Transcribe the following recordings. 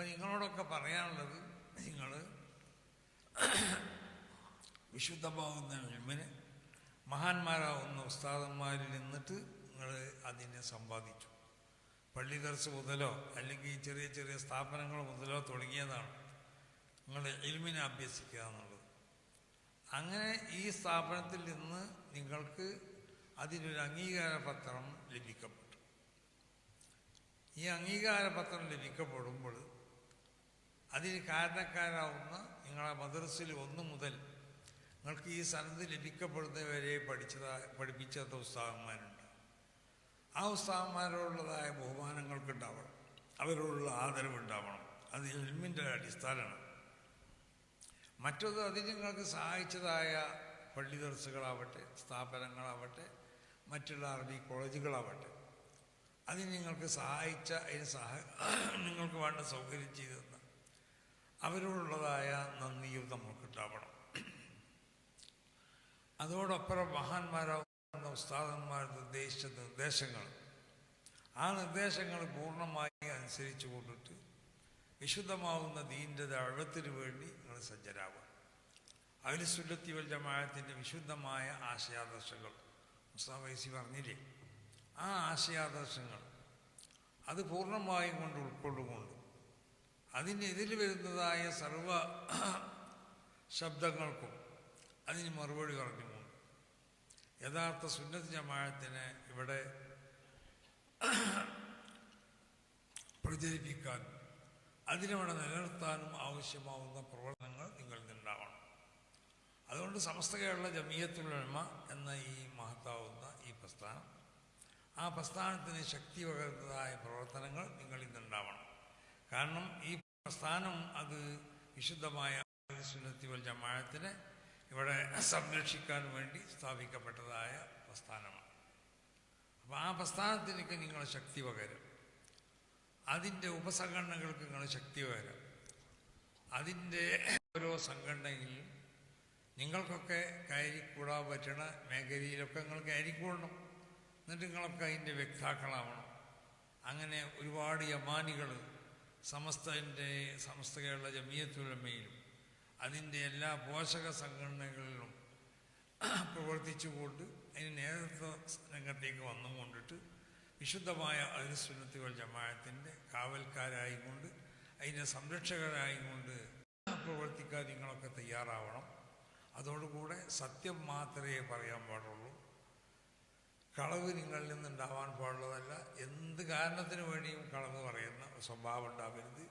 അപ്പം നിങ്ങളോടൊക്കെ പറയാനുള്ളത് നിങ്ങൾ വിശുദ്ധമാകുന്ന ഇൽമിന് മഹാന്മാരാവുന്ന ഉസ്താദന്മാരിൽ നിന്നിട്ട് നിങ്ങൾ അതിനെ സമ്പാദിച്ചു. പള്ളി ദർസ് മുതലോ അല്ലെങ്കിൽ ചെറിയ ചെറിയ സ്ഥാപനങ്ങൾ മുതലോ തുടങ്ങിയതാണ് നിങ്ങൾ ഇൽമിനെ അഭ്യസിക്കുക എന്നുള്ളത്. അങ്ങനെ ഈ സ്ഥാപനത്തിൽ നിന്ന് നിങ്ങൾക്ക് അതിനൊരു അംഗീകാര പത്രം ലഭിക്കപ്പെട്ടു. ഈ അംഗീകാര പത്രം ലഭിക്കപ്പെടുമ്പോൾ അതിന് കാരണക്കാരാവുന്ന നിങ്ങളെ മദ്രസിൽ ഒന്ന് മുതൽ നിങ്ങൾക്ക് ഈ സനത് ലഭിക്കപ്പെടുന്നവരെ പഠിച്ചതാ പഠിപ്പിച്ച ഉസ്താഹന്മാരുണ്ട് ആ ഉസ്താഹന്മാരോടുള്ളതായ ബഹുമാനങ്ങൾക്ക് ഉണ്ടാവണം അവരോടുള്ള ആദരവ് ഉണ്ടാവണം അത് എൽമിന്റെ അടിസ്ഥാനമാണ്. മറ്റൊന്ന് അതിന് നിങ്ങൾക്ക് സഹായിച്ചതായ പള്ളി ദർസുകളാവട്ടെ സ്ഥാപനങ്ങളാവട്ടെ മറ്റുള്ള അറബി കോളേജുകളാവട്ടെ അതിന് നിങ്ങൾക്ക് സഹായിച്ച അതിന് സഹ നിങ്ങൾക്ക് വേണ്ട സൗകര്യം ചെയ്തു തന്ന അവരോടുള്ളതായ നന്ദിയും നമുക്കുണ്ടാവണം അതോടൊപ്പം മഹാന്മാരാകുന്ന ഉസ്താദന്മാർ നിർദ്ദേശിച്ച നിർദ്ദേശങ്ങൾ. ആ നിർദ്ദേശങ്ങൾ പൂർണമായി അനുസരിച്ചു കൊണ്ടിട്ട് വിശുദ്ധമാവുന്ന ദീന്റെ ദഴത്തിന് വേണ്ടി നിങ്ങൾ സജ്ജരാകുക അതിൽ സുല്ലത്തി വൽ ജമാഅത്തിന്റെ വിശുദ്ധമായ ആശയാദർശങ്ങൾ മുസ്താം വൈസി പറഞ്ഞില്ലേ? ആ ആശയാദർശങ്ങൾ അത് പൂർണമായും കൊണ്ട് ഉൾക്കൊള്ളുകൊണ്ട് അതിനെതിൽ വരുന്നതായ സർവ ശബ്ദങ്ങൾക്കും അതിന് മറുപടി പറഞ്ഞു പറഞ്ഞുകൊണ്ട് യഥാർത്ഥ സുന്നത്ത് ജമാഅത്തിനെ ഇവിടെ പ്രചരിപ്പിക്കാൻ അതിനവിടെ നിലനിർത്താനും ആവശ്യമാവുന്ന പ്രവർത്തനങ്ങൾ നിങ്ങളിൽ നിന്നുണ്ടാവണം അതുകൊണ്ട് സമസ്ത കേരള ജമീയത്തുലമ എന്ന ഈ മഹത്താവുന്ന ഈ പ്രസ്ഥാനം ആ പ്രസ്ഥാനത്തിന് ശക്തി പകരുന്നതായ പ്രവർത്തനങ്ങൾ നിങ്ങളിൽ നിന്നുണ്ടാവണം. കാരണം ഈ പ്രസ്ഥാനം അത് വിശുദ്ധമായ സുന്നത്തി ജമാഅത്തിനെ ഇവിടെ സംരക്ഷിക്കാൻ വേണ്ടി സ്ഥാപിക്കപ്പെട്ടതായ പ്രസ്ഥാനമാണ്. അപ്പോൾ ആ പ്രസ്ഥാനത്തിനൊക്കെ നിങ്ങൾ ശക്തി പകരും. അതിന്റെ ഉപസംഘടനകൾക്ക് നിങ്ങൾ ശക്തി പകരം. അതിന്റെ ഓരോ സംഘടനയിലും നിങ്ങൾക്കൊക്കെ കയറിക്കൂടാൻ പറ്റണ മേഖലയിലൊക്കെ നിങ്ങൾ കയറിക്കൂടണം. എന്നിട്ട് നിങ്ങളൊക്കെ അതിന്റെ വ്യക്താക്കളാവണം. അങ്ങനെ ഒരുപാട് യമാനികൾ സമസ്തന്റെ സമസ്ത കേരള ജമീയത്തുലമയിലും അതിന്റെ എല്ലാ പോഷക സംഘടനകളിലും പ്രവർത്തിച്ചുകൊണ്ട് അതിന് നേതൃത്വ രംഗത്തേക്ക് വന്നുകൊണ്ടിട്ട് വിശുദ്ധമായ അതിർസുന്നത്തുകൾ ജമാഅത്തിന്റെ കാവൽക്കാരായിക്കൊണ്ട് അതിന്റെ സംരക്ഷകരായിക്കൊണ്ട് പ്രവർത്തിക്കാൻ നിങ്ങളൊക്കെ തയ്യാറാവണം. അതോടുകൂടെ സത്യം മാത്രമേ പറയാൻ പാടുള്ളൂ. കളവ് നിങ്ങളിൽ നിന്നുണ്ടാവാൻ പാടുള്ളതല്ല. എന്ത് കാരണത്തിന് വേണ്ടിയും കളവ് പറയുന്ന. സ്വഭാവം ഉണ്ടാവരുത്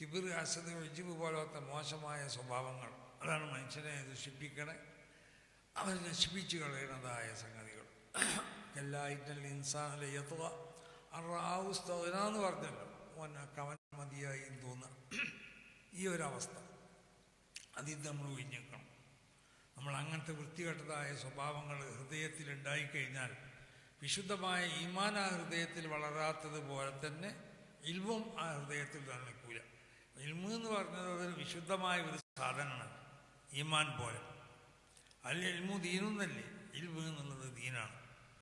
കിബിർ അസദ് വിജിബ് പോലത്തെ മോശമായ സ്വഭാവങ്ങൾ. അതാണ് മനുഷ്യനെ ദുഷിപ്പിക്കണേ അവർ നശിപ്പിച്ചു കളയുന്നതായ സംഗതികൾ. എല്ലായിട്ടൽ ഇൻസാനിലെ എത്തുക അറാവുസ്തവനാന്ന് പറഞ്ഞല്ലോ. കവൻ മതിയായി തോന്നുക. ഈ ഒരവസ്ഥ. അതിൽ നമ്മൾ ഒഴിഞ്ഞേക്കണം. നമ്മൾ അങ്ങനത്തെ വൃത്തികെട്ടതായ സ്വഭാവങ്ങൾ ഹൃദയത്തിൽ ഉണ്ടായിക്കഴിഞ്ഞാൽ വിശുദ്ധമായ ഈമാന ഹൃദയത്തിൽ വളരാത്തതുപോലെ തന്നെ ഇൽവും ആ ഹൃദയത്തിൽ നിൽക്കൂല ഇൽമു എന്ന് പറഞ്ഞത് ഒരു വിശുദ്ധമായ ഒരു സാധനമാണ്. ഈമാൻ പോലെ. അല്ല ഇൽമു ദീനൊന്നല്ലേ? ഇൽമു എന്നുള്ളത് ദീനാണ്.